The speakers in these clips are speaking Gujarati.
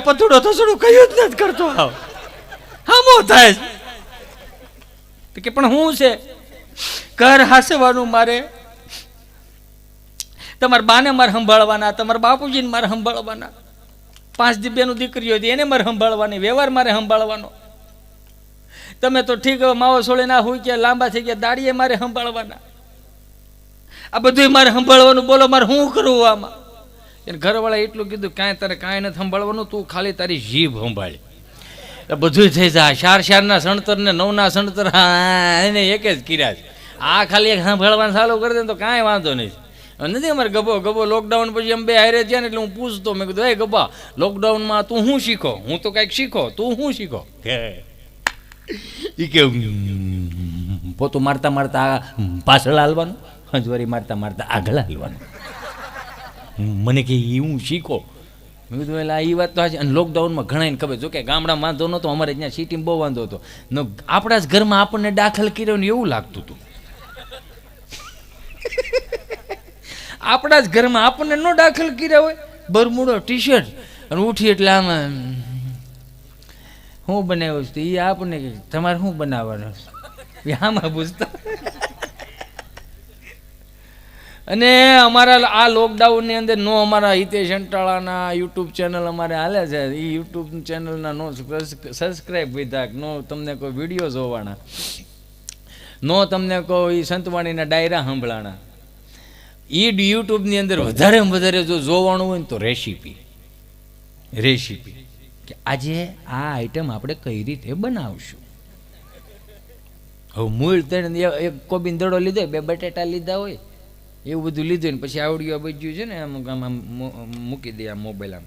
કાંઈ પથુડો થસડું કયું જ નથી કરતો. આવ હામો થાય છે. કે પણ હું છે? ઘર હાસવાનું મારે? તમારા બાને મારે સંભાળવાના તમારા બાપુજીને મારે સંભાળવાના. પાંચ દીબ્યાનું દીકરી હતી એને મારે સંભાળવાની વ્યવહાર મારે સંભાળવાનો. તમે તો ઠીક માવો સોળે ના હોય કે લાંબા થઈ ગયા દાડીએ મારે સંભાળવાના. આ બધું મારે સંભાળવાનું બોલો મારે શું કરવું આમાં? એને ઘરવાળા એટલું કીધું, કાંઈ તારે કાંઈ નથી સંભાળવાનું, તું ખાલી તારી જીભ સંભાળી. એટલે બધું થઈ જાય. ચાર ચારના સણતર ને નવના સણતર એને એક જ કર્યા છે. આ ખાલી એક સાંભળવાનું ચાલુ કરી દે તો કાંઈ વાંધો નહીં. નથી અમારે ગબો ગબો લોકડાઉન પછી અમે બે હારે થયા ને એટલે હું પૂછતો, મેં કીધું, એ ગબા લોકડાઉનમાં તું શું શીખો? હું તો કાંઈક શીખો, તું શું શીખો? કે ઈ કે પોતું મારતા મારતા પાછળ હાલવાનું, હજવારી મારતા મારતા આગળ હાલવાનું. મને કે એ હું શીખો. મેં કીધું એટલે એ વાત તો આજે અને લોકડાઉનમાં ઘણાને ખબર, જો કે ગામડામાં વાંધો નહોતો, અમારે ત્યાં સિટીમાં બહુ વાંધો હતો. ને આપણા જ ઘરમાં આપણને દાખલ કર્યો ને એવું લાગતું હતું. આપણા જ ઘરમાં આપણને ન દાખલ કર્યા હોય, બરમુડો ટી શર્ટ અને ઉઠી એટલે આમાં, હું બનાવ્યું છે? એ આપણને તમારે શું બનાવવાનું છે? આમાં પૂછતા. અને અમારા આ લોકડાઉનની અંદર નો અમારા હિતેશ અંટાળાના યુટ્યુબ ચેનલ અમારે હાલે છે. એ યુટ્યુબ ચેનલના નો સબસ્ક્રાઈબ કીધા નો તમને કોઈ વીડિયો જોવાના. નો તમને કોઈ સંતવાણીના ડાયરા સાંભળાણા એ યુટ્યુબની અંદર વધારે વધારે જો જોવાનું હોય ને તો રેસીપી રેસીપી કે આજે આ આઈટમ આપણે કઈ રીતે બનાવશું? હવે મૂળ એક- એક કોબીન દડો લીધો બે બટેટા લીધા હોય એવું બધું લીધું ને પછી આવડ્યું બધું છે ને આમ આમ મૂકી દે આ મોબાઈલ આમ.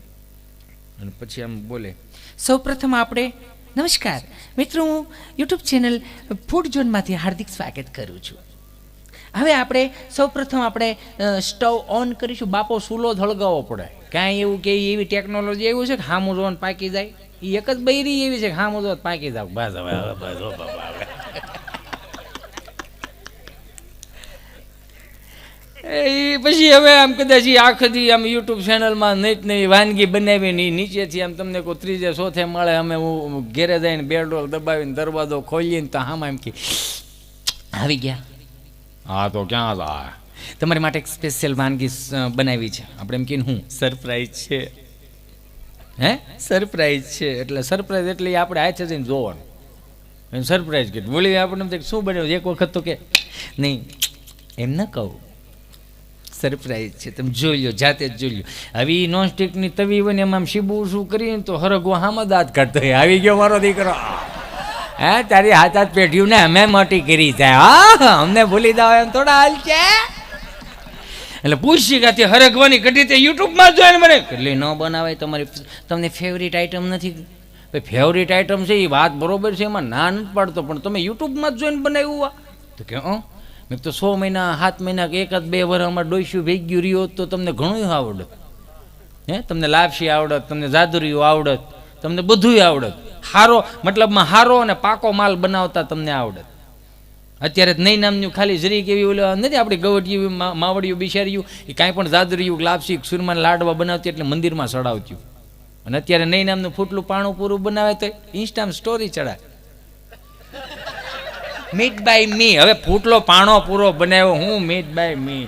અને પછી આમ બોલે સૌ પ્રથમ આપણે, નમસ્કાર. મિત્રો, હું યુટ્યુબ ચેનલ ફૂડ ઝોનમાંથી હાર્દિક સ્વાગત કરું છું. હવે આપણે સૌ પ્રથમ આપણે સ્ટવ ઓન કરીશું. બાપો સૂલો ધળગાવવો પડે. કાંઈ એવું કે એવી ટેકનોલોજી એવું છે કે હામું જોવાનું પાકી જાય. એ એક જ બૈરી એવી છે કે હામું જોવા પાકી જાવ બસ હવે બસ હો બાપા હવે એ પછી હવે આમ કદાચ એ આખથી આમ યુટ્યુબ ચેનલમાં નહીં નહીં વાનગી બનાવી ને નીચેથી આમ તમને કોઈ ત્રીજે ચોથે મળે અમે હું ઘેરે જઈને બેડરોલ દબાવીને દરવાજો ખોલીએ ને તો આમાં એમ કે આવી ગયા. હા તો ક્યાં હતા તમારી માટે એક સ્પેશિયલ વાનગી બનાવી છે. આપણે એમ કહીને હું? સરપ્રાઈઝ છે. હે? સરપ્રાઈઝ છે. એટલે સરપ્રાઈઝ એટલે આપણે હાથે જઈને જોવાનું. એમ સરપ્રાઈઝ કીધું બોલી આપણને શું બન્યું એક વખત તો કે નહીં એમ ન કહું. સરપ્રાઈઝ છે. તમે જોઈ લો, જાતે જ જોઈ લો. હવે ઈ નોનસ્ટિકની તવી હોય ને એમાં શીબું શું કરીને તો હરગો હામાં દાંત કાઢતો હોય. આવી ગયો મારો દીકરો. હે, તારી હાથ હાથ પેઢ્યું ને અમે મોટી કરી થાય હા, અમને ભૂલી દાવ એમ થોડા હાલ છે. એટલે પૂછી કાથી હરગવાની ઘટી તે યુટ્યુબમાં જોઈને મને એટલે ન બનાવાય તમારી તમને ફેવરિટ આઈટમ નથી? ભાઈ ફેવરિટ આઈટમ છે એ વાત બરોબર છે, એમાં ના નથી પાડતો, પણ તમે યુટ્યુબમાં જ જોઈને બનાવ્યું આ. તો કે હં તો સો મહિના, સાત મહિના કે એકાદ બે વર અમારે ડોસ્યું ભેગ્યું રહ્યું તો તમને ઘણું આવડત. હે? તમને લાપસી આવડત, તમને જાદુરીયું આવડત, તમને બધુંય આવડત. હારો, મતલબમાં હારો અને પાકો માલ બનાવતા તમને આવડત. અત્યારે નહીં નામનું ખાલી જરીક એવી ઓલી નથી આપણી ગવટિયું માવડિયું બિચાર્યું એ કાંઈ પણ જાદુરિયું લાપસી સુરમાન, લાડવા બનાવતી એટલે મંદિરમાં ચડાવતી અને અત્યારે નહીં નામનું ફૂટલું પાણું પૂરું બનાવે તો ઇન્સ્ટામાં સ્ટોરી ચડાવે. મીટ બાય મી હવે ફૂટલો પાણો પૂરો બનાવ્યો. હું મીટ બાય મી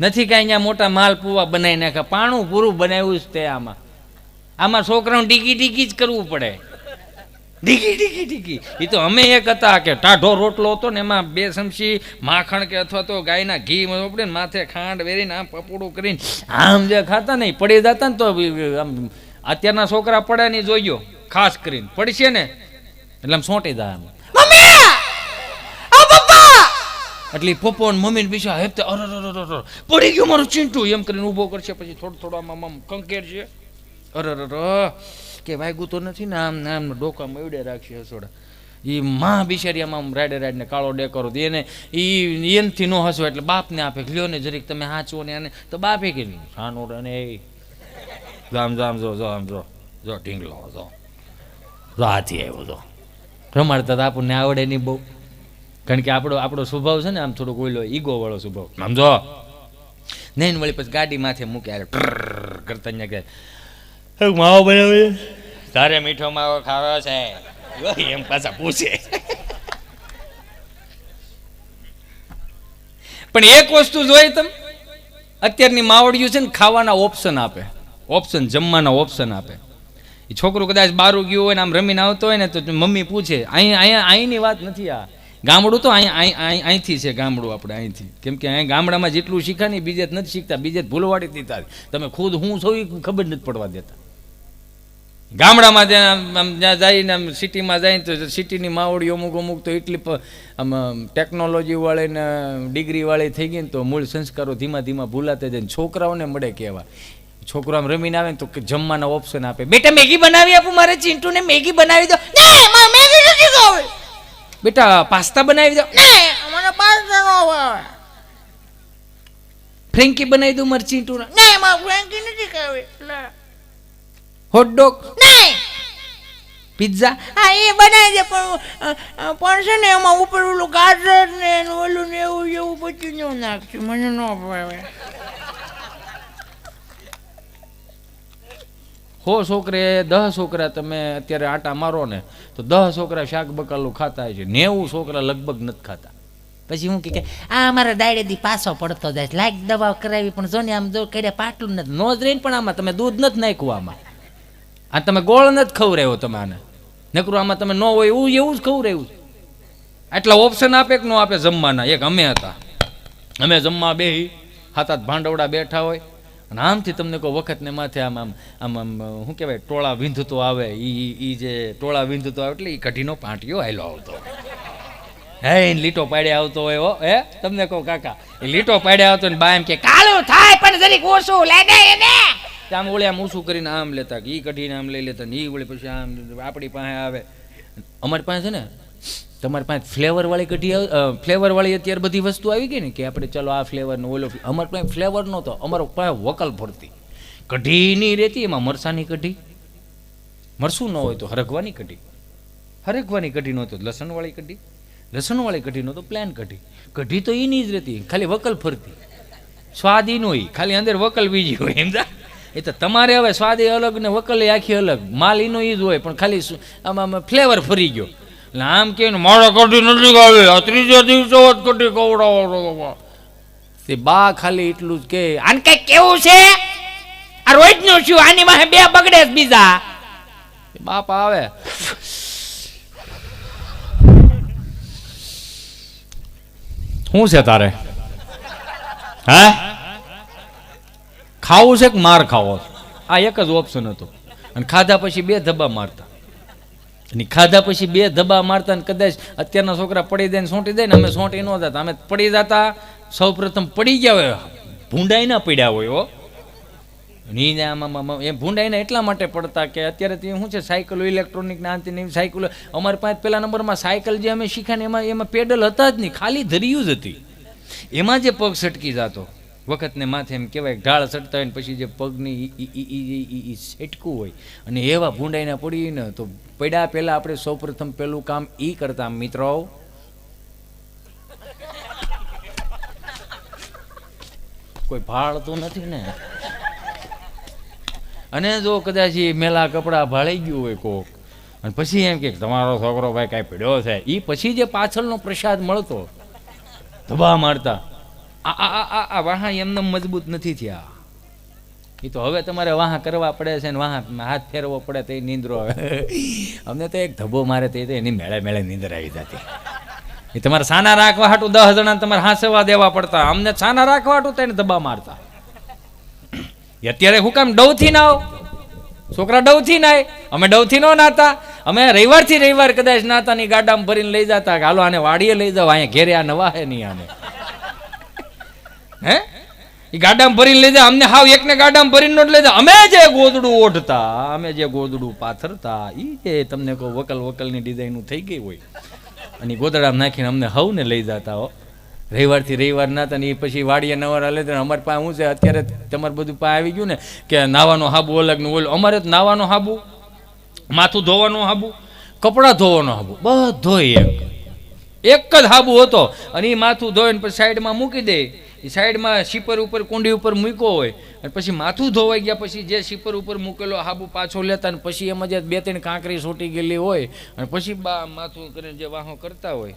નથી કાંઈ અહીંયા મોટા માલ પૂવા બનાવી નાખ્યા. પાણું પૂરું બનાવ્યું જ તે આમાં. આમાં છોકરાઓને ટીકી ટીકી જ કરવું પડે. ડીકી ડીકી ડીકી એ તો અમે એક હતા કે ટાઢો રોટલો હતો ને એમાં બે ચમચી માખણ કે અથવા તો ગાયના ઘી આપણે માથે ખાંડ વેરીને આમ પપોડું કરીને આમ જે ખાતા નહીં પડી જતા ને તો આમ અત્યારના છોકરા પડે નહીં જોયો ખાસ કરીને. પડશે ને? એટલે આમ સોંટી જાય આમ એટલે પપ્પો અને મમ્મી પીછા હેપતે અર પડી ગયું મારું ચીંટું. એમ કરીને ઊભો કરશે પછી થોડું થોડું આમ આમ કંકેર છે. અર અર કે વાગ્યું તો નથી ને આમ આમ ડોકા એવડે રાખશે હસોડા. એ માં બિચારી આમ આમ રાડે રાડને કાળો ડેકરો તો એને ઈ એનથી નો હસવો એટલે બાપને આપે લ્યો ને જરીક તમે હાચવો ને આને. તો બાપે કે નહીં સાનો અને એ. જામ જામ જો જો આમ જો જો ઢીંગલો જો. જો હાથી આવ્યો જો. રમાડતા તો આપણને આવડે નહીં બહુ. કારણ કે આપણો આપણો સ્વભાવ છે ને, આમ થોડોક ઓઈલો ઈગો વાળો સ્વભાવ. સમજો? નહીં વળી પછી ગાડી માથે મૂકે, હારે ટ્રર કરતા અહીંયા કે માવો બનાવે તારે મીઠો માવો ખાવો છે. એમ પાછા પૂછે. પણ એક વસ્તુ જોઈ તમે? અત્યારની માવડિયું છે ને, ખાવાના ઓપ્શન આપે. ઓપ્શન જમવાના ઓપ્શન આપે. એ છોકરો કદાચ બારું ગયું હોય ને આમ રમીને આવતો હોય ને તો મમ્મી પૂછે, અહીં, અહીંયા, અહીંની વાત નથી આ. ગામડું તો અહીં અહીં, અહીં- અહીંથી છે ગામડું આપણે, અહીંથી. કેમ કે અહીં ગામડામાં જેટલું શીખે ને બીજે નથી શીખતા બીજે ભૂલવાડી દીધા તમે ખુદ હું છો એ ખબર નથી પડવા દેતા. ગામડામાં જ્યાં જ્યાં જઈને આમ સિટીમાં જાય ને તો સિટીની માવડી અમુક અમુક તો એટલી આમ ટેકનોલોજી વાળી ને, ડિગ્રી વાળી થઈ ગઈ ને તો મૂળ સંસ્કારો ધીમા ધીમા ભૂલાતા જાય છોકરાઓને મળે કહેવા. છોકરો આમ રમીને આવે ને તો કે જમવાના ઓપ્શન આપે. બેટા મેગી બનાવી આપું મારે ચિંટુને મેગી બનાવી દો. મેગી નથી બેટા પાસ્તા બનાવી દો. ના ન ફ્રેન્કી બનાવી દઉં મારે ચિંટુ ના હોટડોગ નહીં પિઝા હા એ બનાવી દે પણ પણ છે ને એમાં ઉપર ઓલું ગાજર ને ઓલું ને એવું એવું બધું ન નાખશું મને ન ભાવે. હો છોકરે દહ છોકરા તમે અત્યારે આટા મારો ને તો દહ છોકરા શાક બકાલું ખાતા હોય છે. નેવું છોકરા લગભગ નથી ખાતા. પછી હું કે આ અમારા દાડેથી પાછો પડતો જાય છે. લાઈક દવા કરાવી પણ જો ને આમ જો કડે પાટલું નથી. નો જ રહીને પણ આમાં તમે દૂધ નથી નાખ્યું આમાં. આ તમે ગોળ નથી ખવડાવ્યો તમે આને. નકરું આમાં તમે ન હોય એવું એવું જ ખવડાવ્યું. છે. આટલા ઓપ્શન આપે કે ન આપે જમવાના? એક અમે હતા. અમે જમવા બેહી હાથ હાથ ભાંડવડા બેઠા હોય. અને આમથી તમને કોઈ વખતને માથે આમ આમ આમ આમ શું કહેવાય, ટોળા વિંધતો આવે એ એ જે ટોળા વિંધતો આવે એટલે એ કઢીનો પાટિયો હાયલો આવતો. હે લીટો પાડ્યા આવતો હોય, હો તમને કહું, કાકા એ લીટો પાડ્યા આવતો ને બા એમ કે, કાળું થાય, પણ જરીક ઓછું લે દે એને આમ ઓળે આમ ઊંચું કરીને આમ લેતા, કે ઈ કઢીને આમ લઈ લેતા, ને એ ઓળે પછી આમ આપણી પાસે આવે. અમારી પાસે છે ને તમારી પાસે ફ્લેવરવાળી કઢી ફ્લેવરવાળી અત્યારે બધી વસ્તુ આવી ગઈ ને કે આપણે ચલો આ ફ્લેવરનો ઓલો અમારે પાસે ફ્લેવર નહોતો, અમારો પાસે વકલ ફરતી કઢીની રહેતી, એમાં મરસાની કઢી. મરસું ન હોય તો હરગવાની કઢી. હરગવાની કઢી નહોતો લસણવાળી કઢી. લસણવાળી કઢી નહોતો પ્લાન કઢી. કઢી તો એની જ રહેતી, ખાલી વકલ ફરતી. સ્વાદ એનો હોય, ખાલી અંદર વકલ બીજી હોય, એમ? એ તો તમારે હવે સ્વાદ એ અલગ ને વકલ એ આખી અલગ. માલ ઈનો એ જ હોય, પણ ખાલી આમાં ફ્લેવર ફરી ગયો. આમ કે મારા કઢી નથી ખાવી આ ત્રીજા દિવસે જ કઢી કવડાવો તે બા ખાલી એટલું જ કે આને કઈ કેવું છે? આ રોજનું શું? આની માહે બે બગડે છે બીજા. બાપ આવે. શું છે તારે? હે? ખાવું છે કે માર ખાવો? આ એક જ ઓપ્શન હતો. અને ખાધા પછી બે ધબ્બા મારતા. અને ખાધા પછી બે ધબા મારતા ને કદાચ અત્યારના છોકરા પડી જાય ને સોંટી જાય ને અમે સોંટી ન જતા. અમે પડી જતા સૌ પ્રથમ પડી ગયા હોય. ભૂંડાઈ ના પડ્યા હોય હો. ની ને આમ એ ભૂંડાઈને એટલા માટે પડતા કે અત્યારે તે શું છે, સાયકલ ઇલેક્ટ્રોનિક ના અંતે ને સાયકલો. અમારી પાસે પહેલા નંબરમાં સાયકલ જે અમે શીખ્યા ને એમાં એમાં પેડલ હતા જ નહીં, ખાલી ધર્યું જ હતી. એમાં જે પગ સટકી જતો. વખતને માથે એમ કહેવાય ઢાળ સટતા હોય ને પછી જે પગની ઈ- સેટકું હોય. અને એવા ભૂંડાઈને પડીને તો પડ્યા પહેલાં આપણે સૌપ્રથમ પહેલું કામ એ કરતા, મિત્રો. કોઈ ભાળતું નથી ને? અને જો કદાચ મેલા કપડાં ભાળી ગયું હોય કોક, અને પછી એમ કે, તમારો છોકરો ભાઈ કાંઈ પીડ્યો છે. એ પછી જે પાછળનો પ્રસાદ મળતો, ધબા મારતા. આ આ, આ- આ વાહા એમને મજબૂત નથી થયા. એ તો હવે તમારે વાહા કરવા પડે છે ને વાહા હાથ ફેરવો પડે તો નિંદ્રો આવે. અમને તો એક ધબ્બો મારે તે એની મેળે મેળે નીંદર આવી જતી. એ તમારે સાના રાખવા હાટું દસ જણા તમારે હાંસવા દેવા પડતા. અમને સાના રાખવા હાટું તેને ધબ્બા મારતા. અત્યારે હું કામ ડવથી ના છોકરા ડવથી નાય અમે ડવથી નો નાતા. અમે રવિવારથી રવિવાર કદાચ નાતાની ગાડામાં ભરીને લઈ જતા કે હાલો આને વાડીએ લઈ જાવ અહીંયા ઘેરે આ નવા હે નહીં આને. હે? એ ગાડામાં ભરીને લઈ જાય અમને હાવ એકને ગાડામાં ભરીને નોટ લઈ જાય અમે જે ગોદડું ઓઢતા, અમે જે ગોદડું પાથરતા એ જે તમને કહું વકલ વકલની ડિઝાઇનનું થઈ ગઈ હોય, અને ગોદડામાં નાખીને અમને હવને લઈ જતા હો. રવિવારથી રવિવાર નાતા ને એ પછી વાડીએ નવારા લે અમારે પાસે શું છે, અત્યારે તમારે બધું પાસે આવી ગયું ને કે નાવાનો હાબુ અલગનું ઓલું. અમારે જ નાવાનો હાબુ, માથું ધોવાનું હાબુ, કપડાં ધોવાનો હાબુ બધો એક. એક જ હાબુ હતો. અને એ માથું ધોઈને પછી સાઈડમાં મૂકી દે. એ સાઈડમાં શીપર ઉપર કુંડી ઉપર મૂક્યો હોય અને પછી માથું ધોવાઈ ગયા પછી જે શીપર ઉપર મૂકેલો હાબુ પાછો લેતા અને પછી એમાં જે બે ત્રણ કાંકરી છૂટી ગયેલી હોય અને પછી બા માથું કરીને જે વાહો કરતા હોય.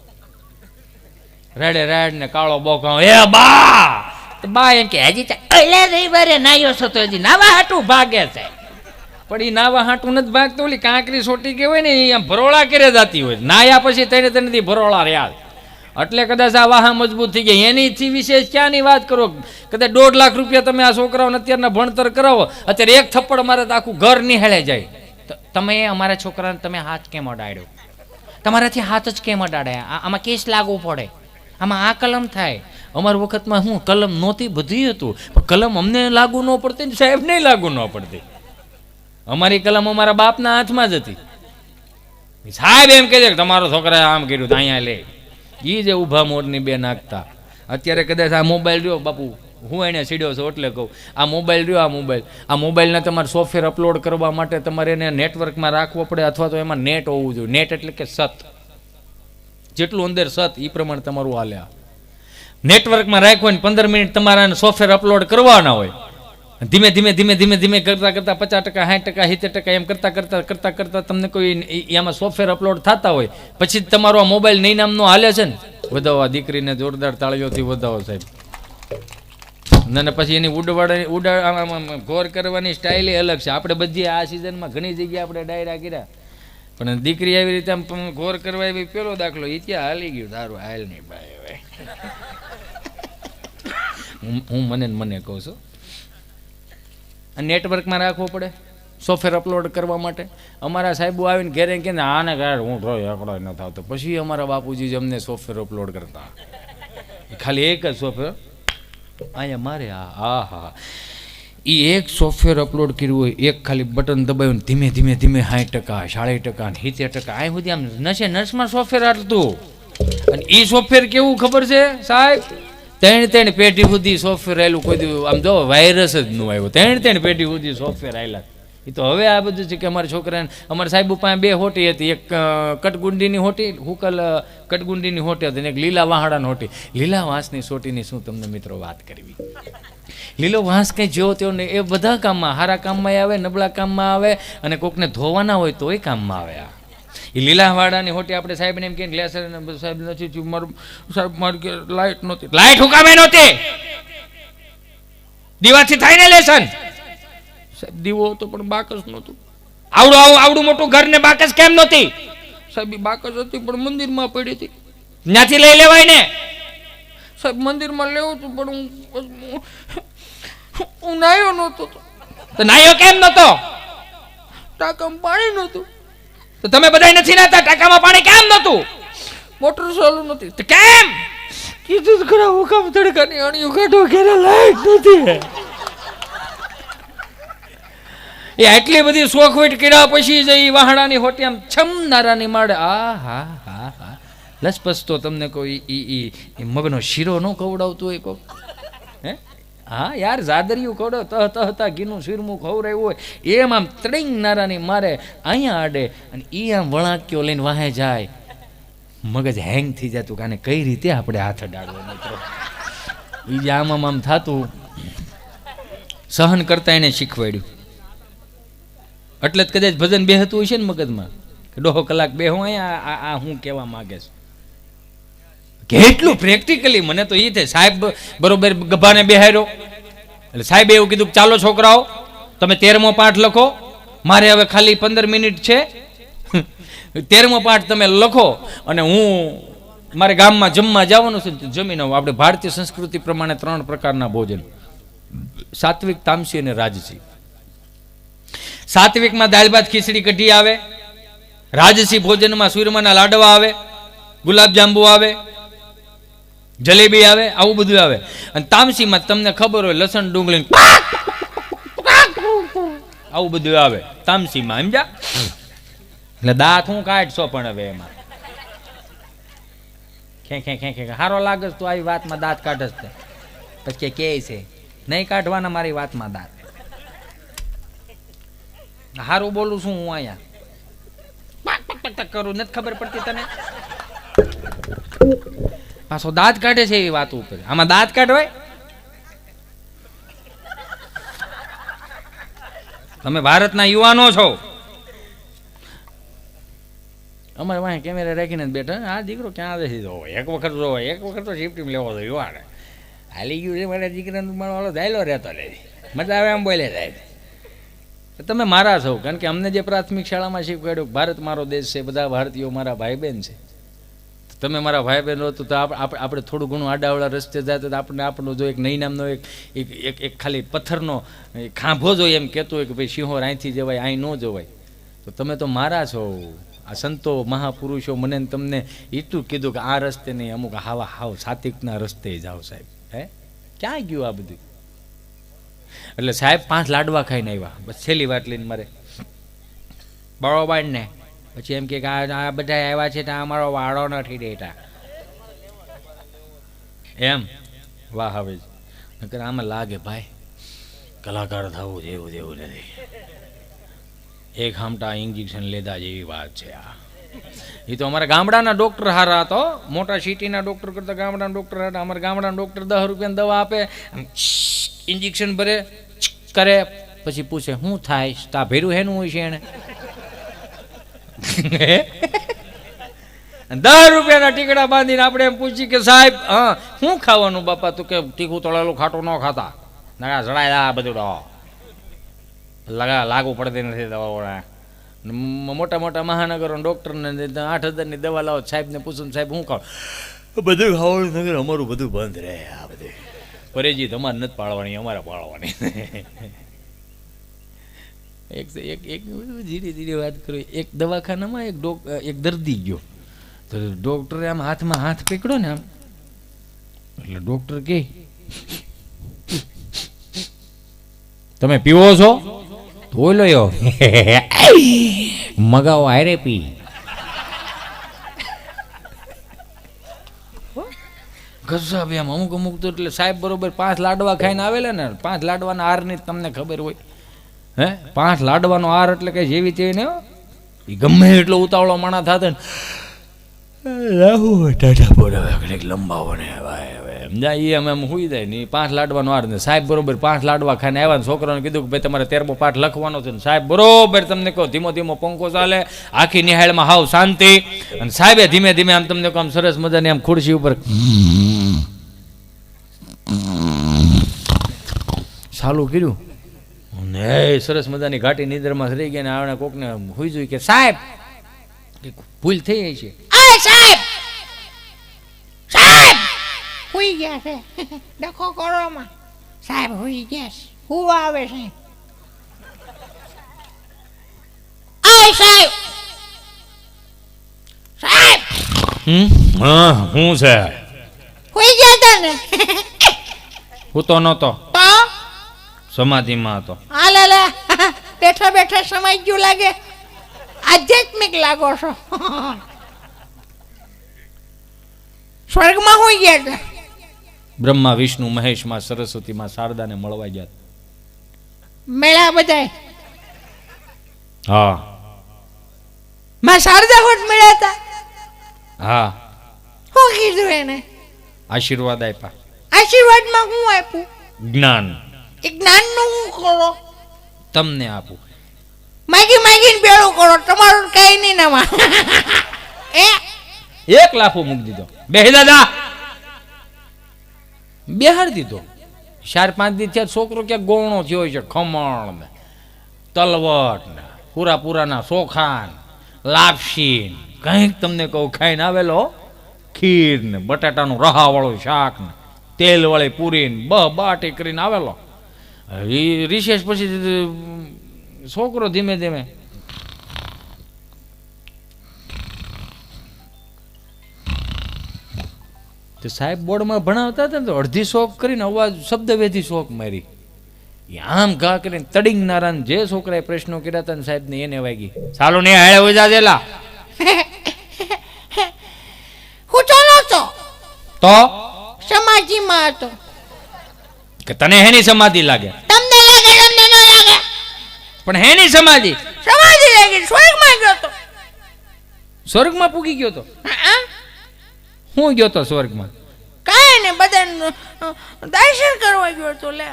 રેડે રેડ ને કાળો બોકાઓ એ બા! બા એમ કે, હજી એટલે રવિવારે નાયો છો તો હજી નાવા હાટું ભાગે છે. પણ એ નાવા હાટું નથી ભાગતો, ઓલી કાંકરી છોટી ગઈ હોય ને એ આમ ભરોળા કરે જતી હોય. નાયા પછી તેને તેનેથી ભરોળા રહ્યા એટલે કદાચ આ વાહા મજબૂત થઈ ગયા. એનીથી વિશેષ ક્યાંની વાત કરો? કદાચ દોઢ લાખ રૂપિયા તમે આ છોકરાઓને અત્યારના ભણતર કરાવો, અત્યારે એક થપ્પડ મારે તો આખું ઘર નિહાળે જાય. તમે અમારા છોકરાને તમે હાથ કેમ અડાડ્યો? તમારાથી હાથ જ કેમ અડાડ્યા? આમાં કેસ લાગવું પડે. આમાં આ કલમ થાય. અમારા વખતમાં હું કલમ નહોતી, બધી હતું. પણ કલમ અમને લાગુ ન પડતી ને સાહેબને લાગુ ન પડતી. અમારી કલમ અમારા બાપના હાથમાં જ હતી. સાહેબ એમ કહે છે કે તમારો છોકરાએ આમ કર્યું અહીંયા લે. એ જે ઊભા મોરની બે નાખતા અત્યારે કદાચ આ મોબાઈલ રહ્યો, બાપુ, હું એને સીડ્યો છું એટલે કહું. આ મોબાઈલ રહ્યો, આ મોબાઈલ. આ મોબાઈલને તમારે સોફ્ટવેર અપલોડ કરવા માટે તમારે એને નેટવર્કમાં રાખવો પડે અથવા તો એમાં નેટ હોવું જોઈએ. નેટ એટલે કે સત. જેટલું અંદર સત એ પ્રમાણે તમારું હાલ્યા નેટવર્કમાં રાખ્યો ને પંદર મિનિટ તમારા સોફ્ટવેર અપલોડ કરવાના હોય. ધીમે ધીમે ધીમે ધીમે ધીમે કરતા કરતા પચાસ ટકા, સાઠ ટકા, સિત્તેર ટકા એમ કરતા કરતા કરતા કરતા તમને કોઈ એમાં સોફ્ટવેર અપલોડ થતા હોય. પછી તમારો આ મોબાઈલ નહીં નામનો હાલે છે ને? વધાવો દીકરીને જોરદાર તાળીઓથી વધાવો સાહેબ. અને પછી એની ઉડવાડ ઉડા ઘોર કરવાની સ્ટાઇલ અલગ છે. આપણે બધી આ સિઝનમાં ઘણી જગ્યાએ આપણે ડાયરા કર્યા. પણ દીકરી આવી રીતે આમ ઘોર કરવા એવી પેલો દાખલો એ ત્યાં હાલી ગયું. તારું હાલ નહીં ભાઈ હવે. હું મને મને કહું છું. નેટવર્કમાં રાખવો પડે સોફ્ટવેર અપલોડ કરવા માટે. અમારા સાહેબો આવીને ઘેરે કે આને ઘર હું રોય એકડો ન થતો પછી અમારા બાપુજી જ અમને સોફ્ટવેર અપલોડ કરતા. ખાલી એક જ સોફ્ટવેર અહીંયા મારે આ હા હા. એ એક સોફ્ટવેર અપલોડ કર્યું હોય, એક ખાલી બટન દબાવ્યું ધીમે ધીમે ધીમે સાઠ ટકા સાડી ટકા સિત્તેર ટકા. અહીં સુધી આમ નશે, નર્સમાં સોફ્ટવેર આટલું અને એ સોફ્ટવેર કેવું ખબર છે સાહેબ? ત્રણ ત્રણ પેઢી સુધી સોફ્ટવેર આવેલું કોઈ દિવસ, આમ જો વાયરસ જ ન આવ્યો. ત્રણ ત્રણ પેઢી સુધી સોફ્ટવેર આવેલા એ તો હવે આ બધું છે કે અમારા છોકરાને, અમારા સાહેબ પાસે બે હોટી હતી. એક કટગુંડીની હોટી, હુકલ કટગુંડીની હોટી હતી અને એક લીલા વાહડાની હોટી. લીલા વાંસની સોટીની શું તમને મિત્રો વાત કરવી? લીલો વાંસ કંઈ જેવો તેવો નહીં. એ બધા કામમાં સારા કામમાં આવે, નબળા કામમાં આવે અને કોકને ધોવાના હોય તોય કામમાં આવે આ. એ લીલાવાડાની હોટી આપણે સાહેબને એમ કે ગ્લેસર સાહેબ નથી સાહેબ, મારી લાઇટ નહોતી. લાઇટ હુકામે નહોતી? દીવાથી થાય ને લેસન? સાહેબ, દીવો હતો પણ બાકસ નહોતું. આવડું, આવું, આવડું મોટું ઘર ને બાકસ કેમ નહોતી? સાહેબ બાકસ હતી પણ મંદિરમાં પડી હતી. ત્યાંથી લઈ લેવાય ને? સાહેબ, મંદિરમાં લેવું હતું, પણ હું હું નાયો નહોતો. તો નાયો કેમ નહોતો? ટાકમ પાણી નહોતું. તો તમે બધા નથી નાતા? ટાંકામાં પાણી કેમ નતું મોટર ચાલુ નથી તો કેમ? કીધું તો ખરા હું તડકાની અણિયું કાઢો ઘેરે લાઈટ નથી. એ આટલી બધી શોખવીટ કર્યા પછી જ એ વાહણાની હોટી આમ છમનારાની માળે આ હા હા હા. લસપસ તો તમને કોઈ ઈ ઈ મગનો શીરો ન ખવડાવતું હોય કોઈ હા, યાર, જાદરિયું ખવડો તહ તહ તા ઘીનું શીરમું ખવરાયું હોય. એમ આમ ત્રિંગ નારાની મારે અહીંયા આડે અને એ આમ વળાંક્યો લઈને વાહે જાય. મગજ હેંગ થઈ જતું કે આને કઈ રીતે આપણે હાથ અડાડવો, મિત્રો? જે આમ આમ આમ થતું. સહન કરતા એને શીખવાડ્યું. એટલે જ કદાચ ભજન બેહતું હશે ને મગજમાં? કે કલાક કલાક બેહો અહીંયા આ હું કહેવા માગે છે. કેટલું પ્રેક્ટિકલી મને તો એ થાય સાહેબ બરોબર ગભાને બેહાર્યો એટલે સાહેબે એવું કીધું ચાલો છોકરાઓ, તમે તેરમો પાઠ લખો. મારે હવે ખાલી પંદર મિનિટ છે. તેરમો પાઠ તમે લખો અને હું મારે ગામમાં જમવા જવાનું છે જમીન આપણે ભારતીય સંસ્કૃતિ પ્રમાણે ત્રણ પ્રકારના ભોજન. સાત્વિક, તામસી અને રાજસી. સાત્વિકમાં દાળ ભાત, ખીચડી, કઢી આવે. રાજસી ભોજનમાં સૂરમાના લાડવા આવે. ગુલાબ જાંબુ આવે. જલેબી આવે, આવું બધું આવે. અને તામસીમાં તમને ખબર હોય, લસણ ડુંગળી આવું બધું આવે. તામસીમાં સમજા એટલે દાંત હું કાઢશો પણ હવે એમાં. ખે ખે ખે ખે, હારો લાગે તો આવી વાતમાં દાંત કાઢસ તે. પછી કે છે, નહીં કાઢવાના મારી વાતમાં દાંત. હારું બોલું છું હું અહીંયા. કરું, નથી ખબર પડતી તને? પાછો દાંત કાઢે છે એવી વાત ઉપર. આમાં દાંત કાઢવાય? તમે ભારતના યુવાનો છો. અમારે વાંહે કેમેરા રાખીને જ બેઠા. આ દીકરો ક્યાં આવે છે? એક વખત જો, એક વખત તો શિફ્ટ લેવો તો યુવાને. હાલી ગયું છે મારા દીકરાનું મારો વાળો ધાયલો રહેતો લે મજા આવે એમ બોલે સાહેબ તમે મારા છો, કારણ કે અમને જે પ્રાથમિક શાળામાં શીખવાડ્યું ભારત મારો દેશ છે, બધા ભારતીયો મારા ભાઈ બહેન છે. તમે મારા ભાઈ બહેન હો તો તો આપ- આપ- આપણે થોડું ઘણું આડાવડા રસ્તે જાય તો આપણને આપણનો જો એક નહીં નામનો એક એક એક એક ખાલી પથ્થરનો ખાંભો જો એમ કહેતો હોય કે ભાઈ સિંહો અહીંથી જવાય અહીં ન જવાય. તો તમે તો મારા છો. આ સંતો મહાપુરુષો મને તમને એટલું કીધું કે આ રસ્તે નહીં, અમુક હાવા, હાવ સાત્વિકના રસ્તે જાઓ સાહેબ. હે? ક્યાં ગયું આ બધું? એટલે સાહેબ પાંચ લાડવા ખાઈને આવ્યા. બસ છેલ્લી વાત લઈને મારે. બરોબર ને પછી એમ કે આ બધા આવ્યા છે ત્યાં અમારો વાળો નથી દેતા. એમ? વાહ, હવે નકર આમાં લાગે ભાઈ, કલાકાર થવું જેવું જેવું નથી. એક હામટા ઇન્જેક્શન લીધા જેવી વાત છે આ. એ તો અમારા ગામડાના ડોક્ટર હારા હતો મોટા સિટીના ડોક્ટર કરતા ગામડાના ડોક્ટર હતા. અમારા ગામડાના ડોક્ટર દસ રૂપિયાની દવા આપે ઇન્જેક્શન ભરે કરે, પછી પૂછે, શું થાય? તા ભેરું હેનું હોય છે એને? દસ રૂપિયાના ટીકડા બાંધીને આપણે એમ પૂછી કે સાહેબ, હા, શું ખાવાનું બાપા? તું કે તીખું તળેલું ખાટું ન ખાતા. ના જડાય આ બધું લગા, લાગુ પડતી નથી દવાઓને. મોટા મોટા મહાનગરો ડૉક્ટરને આઠ હજારની દવા લાવો. સાહેબને પૂછું સાહેબ શું ખાવ? બધું ખાવાનું નગર, અમારું બધું બંધ રહે આ બધું. પરેજી, તમારે નથી પાડવાની અમારે પાડવાની એક એક એક ધીરે ધીરે વાત કરું. એક દવાખાનામાં એક ડોક એક દર્દી ગયો. તો ડૉક્ટરે આમ હાથમાં હાથ પકડ્યો ને આમ. એટલે ડૉક્ટર કે, તમે પીવો છો? બોલો યો. મગાવો હારે પી ગજબ એમ. અમુક અમુક તો એટલે સાહેબ બરોબર પાંચ લાડવા ખાઈને આવેલા ને. પાંચ લાડવાના હારની તમને ખબર હોય. હે? પાંચ લાડવાનો આર એટલે કઈ જેવી તેવી ને એ ગમે એટલો ઉતાવળો માણા થાતે ને. રાહુ ટાટા પોડા કંઈક લંબાવો ને ભાઈ હવે સમજાય? એ અમે એમ હુઈ જાય ને પાંચ લાડવાનો આર ને. સાહેબ બરોબર પાંચ લાડવા ખાઈને આવ્યા ને છોકરાને કીધું કે ભાઈ તમારે તેરમો પાઠ લખવાનો છે ને. સાહેબ બરોબર તમને કહો ધીમો ધીમો પંખો ચાલે આખી નિહાળમાં હાવ શાંતિ. અને સાહેબે ધીમે ધીમે આમ તમને કહો આમ સરસ મજાની આમ ખુરશી ઉપર ચાલુ કર્યું. ને સરસ મજાની ઘાટી નિંદરમાં રહી ગયા ને આવડે કોકને હોઈ જોઈ કે સાહેબ ભૂલ થઈ ગઈ છે. સાહેબ સાહેબ હોઈ ગયા છે. ડખો કરોમાં સાહેબ હોઈ ગયા છે. હું આવે છે? આય સાહેબ સાહેબ હમ? હા હું છે. હુઈ ગયા તા ને? હું તો નહોતો. તો સમાધિમાં હતો. હાલે લે બેઠા બેઠા સમય ગયું લાગે. આધ્યાત્મિક લાગો છો. સ્વર્ગમાં હોય ગયા હતા બ્રહ્મા વિષ્ણુ મહેશમાં સરસ્વતીમાં શારદાને મળવા ગયા મેળા બધાય? હા. માં શારદા હોટ મળ્યા હતા હા. શું કીધું એને? આશીર્વાદ આપ્યા. આશીર્વાદમાં હું આપ્યું? જ્ઞાન. એ જ્ઞાનનું હું કરો. તમને આપું. માગી માગીને બેડું કરો તમારું કઈ નહીં નવા. એ? એક લાફો મૂકી દીધો. બે દાદા બેહાર દીધો. ચાર પાંચ દી થયા છોકરો ક્યાંક ગોણો થયો છે ખમણ ને તલવટ ને પૂરા પૂરાના ચોખાન લાપસી કંઈક તમને કહું ખાઈને આવેલો ખીર ને બટાટાનું રહાવાળું શાક ને તેલવાળી પૂરી ને બ બાટી કરીને આવેલો એ રિશેષ પછી છોકરો ધીમે ધીમે તો સાહેબ બોર્ડમાં ભણાવતા હતા ને તો અડધી શોખ કરીને અવાજ શબ્દવેધી શોખ મારી. એ આમ ઘા કરીને તડિંગ નારાયણ જે છોકરાએ પ્રશ્નો કર્યા હતા ને સાહેબને એને વાગી. ચાલો ને હાળે ઓજા દેલા. હું તો નહોતો તો? સમાજીમાં હતો. કે તને હેની સમાધિ લાગે? તમને લાગે તમને ન લાગે. પણ હેની સમાધિ? સમાધિ લાગી સ્વર્ગમાં ગયો તો. સ્વર્ગમાં પૂગી ગયો તો? હા ગયો તો સ્વર્ગમાં? કાંઈ ને બધા દર્શન કરવા ગયો તો લે.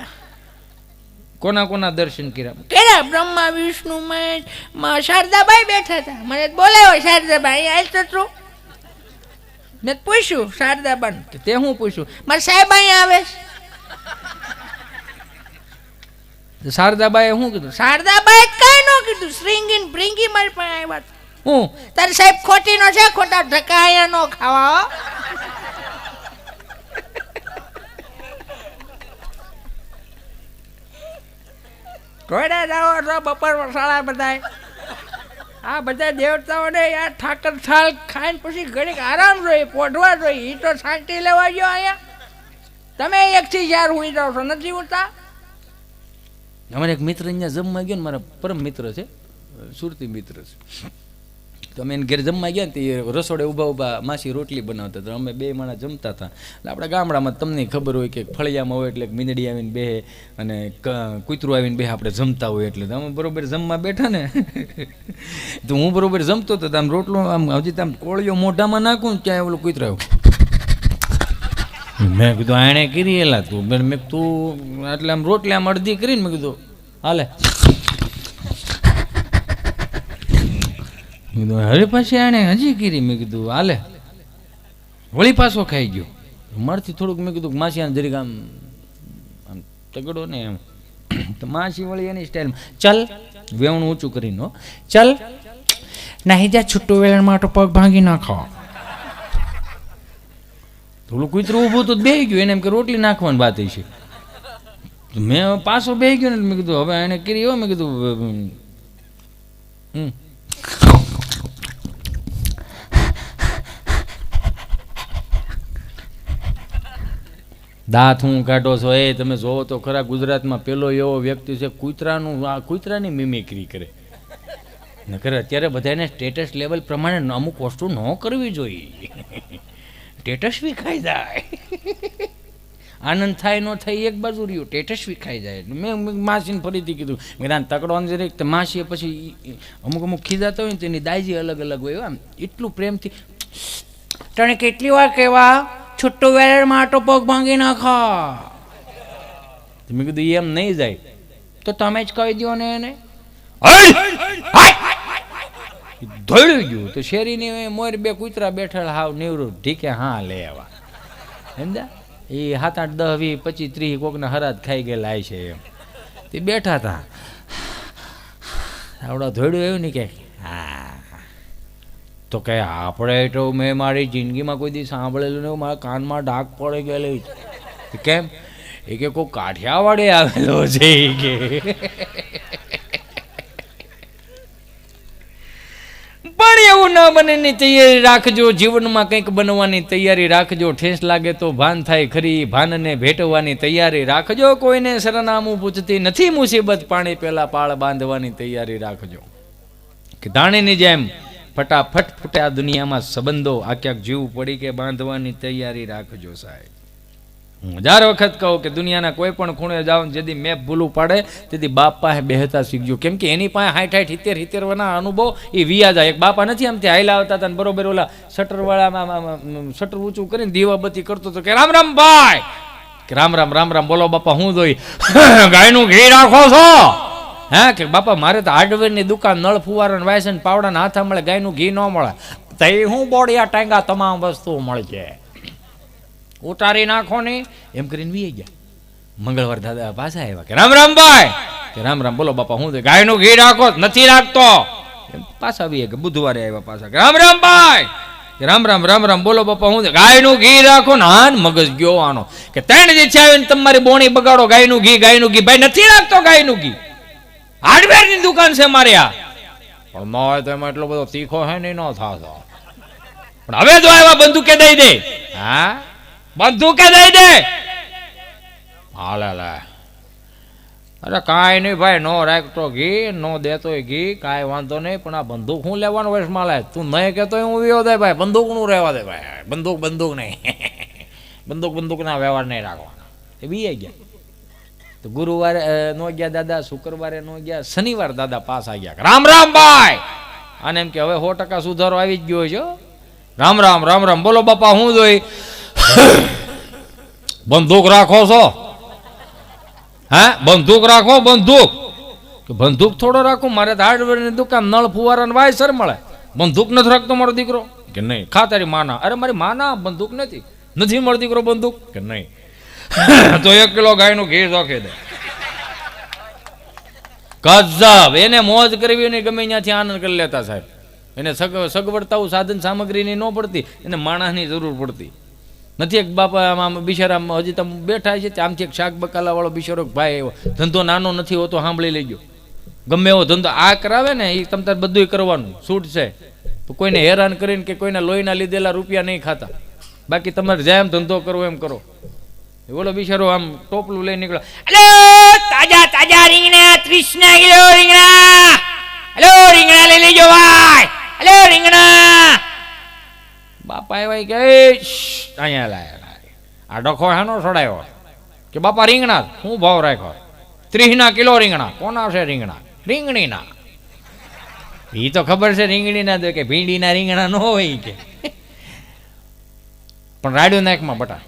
કોના કોના દર્શન કર્યા? કેરા બ્રહ્મા વિષ્ણુ માં શારદાબાઈ બેઠા હતા. મને બોલાવ્યો શારદાબાઈ આલ તો તું. મેં પૂછ્યું શારદાબાન. તે હું પૂછ્યું મારા સાહેબ અહીંયા આવે છે. શારદાબાએ શું કીધું? શારદાબાએ કઈ ન કીધું. શ્રીંગીન ભ્રીંગી મારી પણ આવ્યા હું? તારી સાહેબ ખોટી નો છે? ખોટા ઢકાયા નો ખાવા. ઘોડે જાઓ તો બપોર વસાળા બધાય. આ બધા દેવતાઓને યાર ઠાકર થાળ ખાઈને પછી ઘડીક આરામ જોઈએ પોઢવા જોઈએ. એ તો શાંતિ લેવા ગયો અહીંયા. તમે એકથી ચાર હું જાઓ છો, નથી ઉઠતા અમારે એક મિત્ર અહીંયા જમવા ગયો ને, મારા પરમ મિત્ર છે, સુરતી મિત્ર છે. તો અમે એને ઘેર જમવા ગયા ને, તે રસોડે ઊભા ઊભા માસી રોટલી બનાવતા હતા. અમે બે માણસ જમતા હતા. એટલે આપણા ગામડામાં તમને ખબર હોય કે ફળિયામાં હોય એટલે મીંદડી આવીને બે અને કૂતરું આવીને બે આપણે જમતા હોય એટલે. અમે બરોબર જમવા બેઠા ને. તો હું બરોબર જમતો હતો આમ રોટલો આમ, હજી આમ કોળિયો મોઢામાં નાખું ને ત્યાં ઓલું કૂતરું આવ્યું મેં કીધું, આણે કરી એલા તું. મેં મેં તું એટલે આમ રોટલી આમ અડધી કરીને, મેં કીધું, હાલે. કીધું, હવે પછી આણે હજી કરી, મેં કીધું, હાલે. વળી પાછો ખાઈ ગયો. મારથી થોડુંક મેં કીધું, માસી આને જરીક આમ આમ તગડો ને એમ. તો માસી વળી એની સ્ટાઈલ ચલ, વેવણું ઊંચું કરીને ચલ, નહીં જા, છૂટું વેલણ માટે પગ ભાંગી નાખો. થોડું કૂતરું ઊભું તો બે ગયું, એને એમ કે રોટલી નાખવાની વાત છે મેં પાછો બે ગયો ને, મેં કીધું, હવે એને કરી હો, મેં કીધું હમ. દાંત હું કાઢો છો? એ તમે જોવો તો ખરા, ગુજરાતમાં પેલો એવો વ્યક્તિ છે, કૂતરાનું, આ કૂતરાની મિમિક્રી કરે. નકર અત્યારે બધાને સ્ટેટસ લેવલ પ્રમાણે અમુક વસ્તુ ન કરવી જોઈએ. ટેટસ વિખાઈ જાય. આનંદ થાય, ન થાય, એક બાજુ રહ્યું ટેટસ વિખાઈ જાય. મેં માસીને ફરીથી કીધું મેદાન તકડો અંદર તો માસીએ પછી અમુક અમુક ખીજાતા હોય ને તેની દાયજી અલગ અલગ હોય આમ એટલું પ્રેમથી, તને કેટલી વાર કહેવા? છુટ્ટો વેલણ આટો પગ ભાંગી નાખો. મેં કીધું, એમ નહીં જાય. તો તમે જ કહી દો ને એને. ધોળ્યું ગયું તો શેરીની મોર બે કૂતરા બેઠા હાવ નિવૃત્ત ઢીકે હા લે આવા. સમજા એ સાત આઠ દસ વીસ પચીસ ત્રીસ કોકને હરાજ ખાઈ ગયેલા છે એમ. તે બેઠા હતા આવડા ધોડ્યું એવું નહીં કે હા. તો કે આપણે તો મેં મારી જિંદગીમાં કોઈ દી સાંભળેલું નહીં મારા કાનમાં ડાક પડી ગયેલી કેમ? એ કે કોઈ કાઠિયાવાડે આવેલો છે કે. પણ એવું ના બને ની તૈયારી રાખજો. જીવનમાં કંઈક બનવાની તૈયારી રાખજો. ઠેસ લાગે તો ભાન થાય ખરી. ભાનને ભેટવાની તૈયારી રાખજો. કોઈને સરનામું પૂછતી નથી મુસીબત. પાણી પહેલાં પાળ બાંધવાની તૈયારી રાખજો. કે દાણીની જેમ ફટાફટ ફૂટે આ દુનિયામાં સંબંધો. આ ક્યાંક જીવ પડી કે બાંધવાની તૈયારી રાખજો સાહેબ. હું હજાર વખત કહું કે દુનિયાના કોઈ પણ ખૂણે જાઓ જેથી મેપ ભૂલું પાડે, તેથી બાપ પાસે બેહતા શીખજો. કેમ કે એની પાસે હાઠ હાઠ હિતેર હિતેરના અનુભવ એ વિયા જાય. એક બાપા નથી આમ ત્યાં હાઈલા આવતા હતા બરોબર ઓલા શટરવાળામાં શટર ઊંચું કરીને દીવાબત્તી કરતો હતો કે, રામ રામ ભાઈ! કે, રામ રામ રામ રામ, બોલો બાપા, હું જોઈ? ગાયનું ઘી રાખો છો? હા, કે બાપા, મારે તો હાર્ડવેરની દુકાન નળ ફુવારણ વાયસન પાવડાના હાથા મળે, ગાયનું ઘી ન મળે. તો હું બોડિયા ટાંગા તમામ વસ્તુઓ મળશે. ઉતારી નાખો ને. એમ કરીને વી ગયા. મંગળવાર દાદા પાછા આવ્યા કે, રામ રામ ભાઈ. કે, રામ રામ, બોલો બાપા, હું ગાયનું ઘી રાખો નથી રાખતો. પાછા વી કે, બુધવારે આવ્યા પાછા કે, રામ રામ ભાઈ. રામ રામ રામ રામ, બોલો બાપા, હું ગાયનું ઘી રાખો ને, હાન મગજ ગયો આનો. કે, ત્રણ જે છે આવીને તમારી બોણી બગાડો, ગાયનું ઘી ગાયનું ઘી. ભાઈ, નથી રાખતો ગાયનું ઘી. હાર્ડવેરની દુકાન છે મારે આ. પણ ન હોય તો એમાં એટલો બધો તીખો હે ને ન થાતો. પણ હવે જો આવ્યા બંદૂકે દઈ દે. હા? બંદૂકે દઈ દે? હાલે અરે કાંઈ નહીં ભાઈ, નો રાખતો ઘી, નો દેતો ઘી, કાંઈ વાંધો નહીં, પણ આ બંદૂક હું લેવાનું હોય લે તું નહીં કહેતો હું વિયો દે ભાઈ બંદૂકનું રહેવા દે ભાઈ. બંદૂક બંદૂક નહીં. બંદૂક, બંદૂકના વ્યવહાર નહીં રાખવાના. એ બી ગયા. તો ગુરુવારે નો ગયા દાદા, શુક્રવારે નો ગયા, શનિવાર દાદા પાસ આ ગયા. રામ રામ ભાઈ! અને એમ કે હવે સો ટકા સુધારો આવી જ ગયો છે રામ રામ રામ રામ. બોલો બાપા, હું જોઈ? બંદૂક રાખો છો? હા? બંદૂક રાખો, બંદૂક. બંદૂક થોડો રાખો? મારે તો હાર્ડવેરની દુકાન નળ ફુવારા વાય સર મળે. બંદૂક નથી રાખતો મારો દીકરો? કે નહીં? ખા તારી માના. અરે મારી માના બંદૂક નથી. નથી મારો દીકરો બંદૂક? કે નહીં? તો એક કિલો ગાયનું ઘી રાખી દે. ગજબ એને મોજ કરવી નહીં ગમે ત્યાંથી આનંદ કરી લેતા સાહેબ. એને સગ, સગવડતાઓ સાધન સામગ્રીની ન પડતી, એને માણસની જરૂર પડતી. નથી એક બાપા આમ આમ બિચારા હજી તમે બેઠા છે આમથી એક શાક બકાલાવાળો બિચારો ભાઈ એવો. ધંધો નાનો નથી હોતો, સાંભળી લેજો. ગમે એવો ધંધો આ કરાવે ને એ તમ તાર બધું કરવાનું, છૂટ છે. તો કોઈને હેરાન કરીને કે કોઈના લોહીના લીધેલા રૂપિયા નહીં ખાતા. બાકી તમારે જેમ ધંધો કરો એમ કરો. એ ઓલો બિચારો આમ ટોપલું લઈ નીકળ્યો. હલો, તાજા તાજા રીંગણા ત્રીસ ના કિલો રીંગણા. હલો, રીંગણા લઈ લેજો ભાઈ. હલો, રીંગણા. બાપા એવા કે અહીંયા લાયા આ ડખો હાનો છોડાયો કે બાપા, રીંગણા, શું ભાવ રાખ્યો? ત્રીસના કિલો રીંગણા. કોના છે રીંગણા? રીંગણીના. એ તો ખબર છે રીંગણીના તો કે ભીંડીના રીંગણા ન હોય કે. પણ રાડ્યો નાખમાં બટા.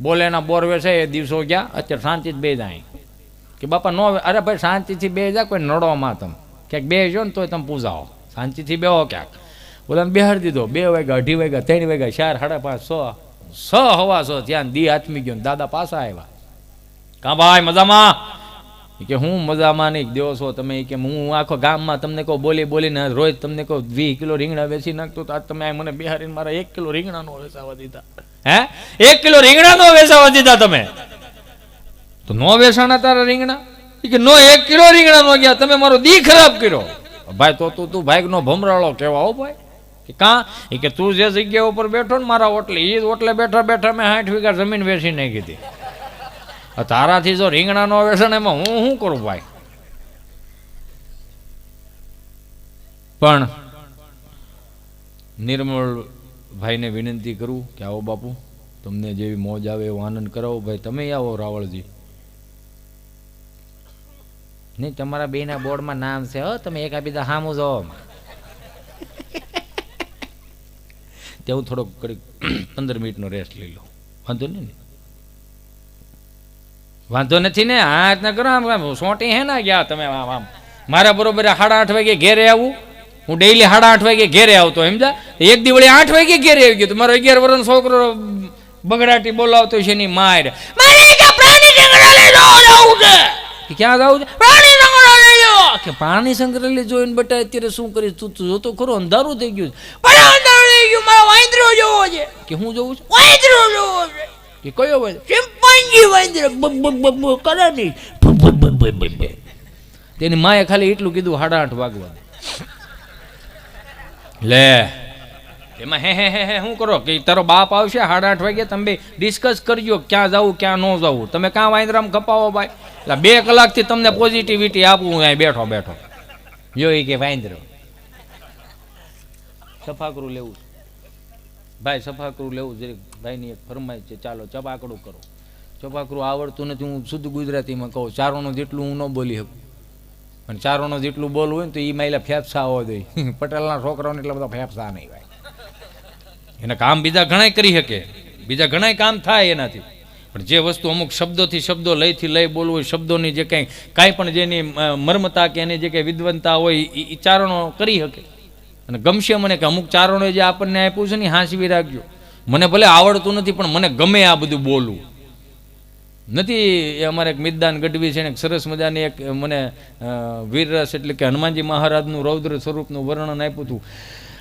બોલેના બોરવે છે, એ દિવસો ગયા, અત્યારે શાંતિ બે જાય. કે બાપા, નો અરે ભાઈ, શાંતિથી બે જા, કોઈ નડોમાં તમે. ક્યાંક બે જો ને તોય તમે પૂજાઓ. શાંતિથી બેહો ક્યાંક. બોલાને બેહાર દીધો. બે વાગ્યા, અઢી વાગ્યા, ત્રણ વાગ્યા, ચાર, સાડા પાંચ, સો, સ હવા સો ત્યાં દી આથમી ગયો દાદા પાછા આવ્યા. કા ભાઈ, મજામાં? કે હું મજામાં નહીં, દેવો છો તમે. કે હું આખો ગામમાં તમને કહું, બોલી બોલીને રોજ તમને કહું, વીસ કિલો રીંગણા વેચી નાખતો તો આજ તમે આ મને બિહારીને મારા એક કિલો રીંગણાનો વેચાવા દીધા. હે? એક કિલો રીંગણાનો વેચાવા દીધા તમે? તો નો વેચાણા તારા રીંગણા? કે નો એક કિલો રીંગણા નો ગયા. તમે મારો દી ખરાબ કર્યો. ભાઈ, તો તું તું ભાઈ નો ભમરાળો કેવા હો ભાઈ. કે કાં? એ કે તું જે જગ્યા ઉપર બેઠો ને મારા ઓટલે એ ઓટલે બેઠા બેઠા મેં સાઠ વીઘા જમીન વેચી નાખી હતી. તારાથી જો રીંગણા નો વેચણ એમાં હું શું કરું ભાઈ? પણ નિર્મળ ભાઈને વિનંતી કરું કે આવો બાપુ, તમને જેવી મોજ આવે એવો આનંદ કરાવો. ભાઈ, તમે આવો રાવળજી. નહીં, તમારા બેના બોર્ડમાં નામ છે, હો, તમે એકાબીજા સામું જો તેવું થોડોક ઘડીક પંદર મિનિટનો રેસ્ટ લઈ લઉં. વાંધો નહીં ને? વાંધો નથી ને? આ રીતના કરો, આમ સોટી હે ના ગયા તમે, આમ આમ. મારા બરોબર સાડા આઠ વાગે ઘેરે આવું. હું ડેઈલી સાડા આઠ વાગે ઘેરે આવતો સમજા એક દિવળી આઠ વાગે ઘેરે આવી ગયો તો મારો અગિયાર વર્ષનો છોકરો બગડાટી બોલાવતો છે એની માર ક્યાં જવું છે? પ્રાણી લઈ કે પ્રાણી સંગ્રહાલય જોઈને બટા અત્યારે શું કરીશ? તું જોતો ખરો, અંધારું થઈ ગયું અંદર મારો વાંદરો જોવો છે. કે હું જોઉં છું? વાંદરો જોવો છે. કે કયો વાંદરો? ચિંપાંજી વાંદરો. બબ બબ બબ બબ કરે નહીં. તેની માએ ખાલી એટલું કીધું સાડા આઠ વાગવા લે. એમાં હે હે હે હે શું કરો? કે તારો બાપ આવશે સાડા આઠ વાગે તમે ડિસ્કસ કરજો ક્યાં જવું ક્યાં ન જવું તમે ક્યાં વાંદરામ કપાવો ભાઈ? એટલે બે કલાકથી તમને પોઝિટિવિટી આપું હું અહીં બેઠો બેઠો. જો એ કે વાંદરો. સફાકરું લેવું છે. ભાઈ સફાકરું લેવું જરીક ભાઈની એક ફરમાય છે, ચાલો ચપાકડું કરો. ચપાકરું આવડતું નથી, હું શુદ્ધ ગુજરાતીમાં કહું, ચારોનું જેટલું હું ન બોલી શકું. પણ ચારોનો જેટલું બોલવું હોય ને તો એ માયલા ફેફસા હોવા જોઈએ પટેલના છોકરાઓને એટલા બધા ફેફસા નહીં ભાઈ એના કામ બીજા ઘણાય કરી શકે. બીજા ઘણાય કામ થાય એનાથી. પણ જે વસ્તુ અમુક શબ્દોથી શબ્દો લયથી લઈ બોલવું હોય, શબ્દોની જે કંઈ, કાંઈ પણ જેની મર્મતા કે એની જે કંઈ વિદ્વંતા હોય એ ચારણો કરી શકે. અને ગમશે મને કે અમુક ચારણોએ જે આપણને આપ્યું છે ને હાંસવી રાખજો. મને ભલે આવડતું નથી, પણ મને ગમે આ બધું બોલવું. નથી, એ અમારે એક મિતદાન ગઢવી છે ને એક સરસ મજાની એક મને વીરરસ એટલે કે હનુમાનજી મહારાજનું રૌદ્ર સ્વરૂપનું વર્ણન આપ્યું હતું.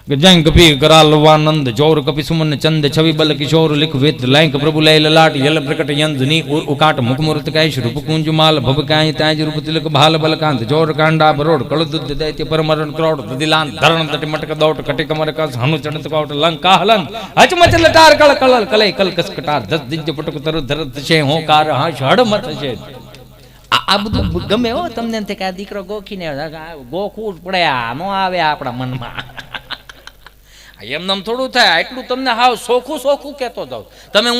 કે જંગ કરા લવાનંદ જોર કપી સુમન ચંદ, છવિ બલ કિશોર લિખ વેદ લાંક પ્રભુ લય લલાટ યલ પ્રકટ યંદની ઉર ઉકાટ મુખમૂર્ત કૈશ રૂપ કુંજ માલ, ભવ કાય તાજ રૂપ તિલક ભાલ બલકાંત, જોર કાંડા બરોડ કળદુદ દૈત્ય પરમરણ ક્રોડ દિલાન ધરણ તટી મટક દોટ, કટે કમર કસ હનુ ચડત કોટ, લંકા હલન, હચમચ લટાર, કળ કળ કલે કલ કસ કટાર દસ દિજ પટક તર ધરત છે, હોકાર હાશ હડ મત છે. આ બધું ગમે હો તમને કે આ દીકરો ગોખીને ગોખવું જ પડે, આ નો આવે આપણા મનમાં. એમ નામ થોડું થાય એટલું તમને હાવ સોખું સોખું કહેતો જાઉં. તમે હું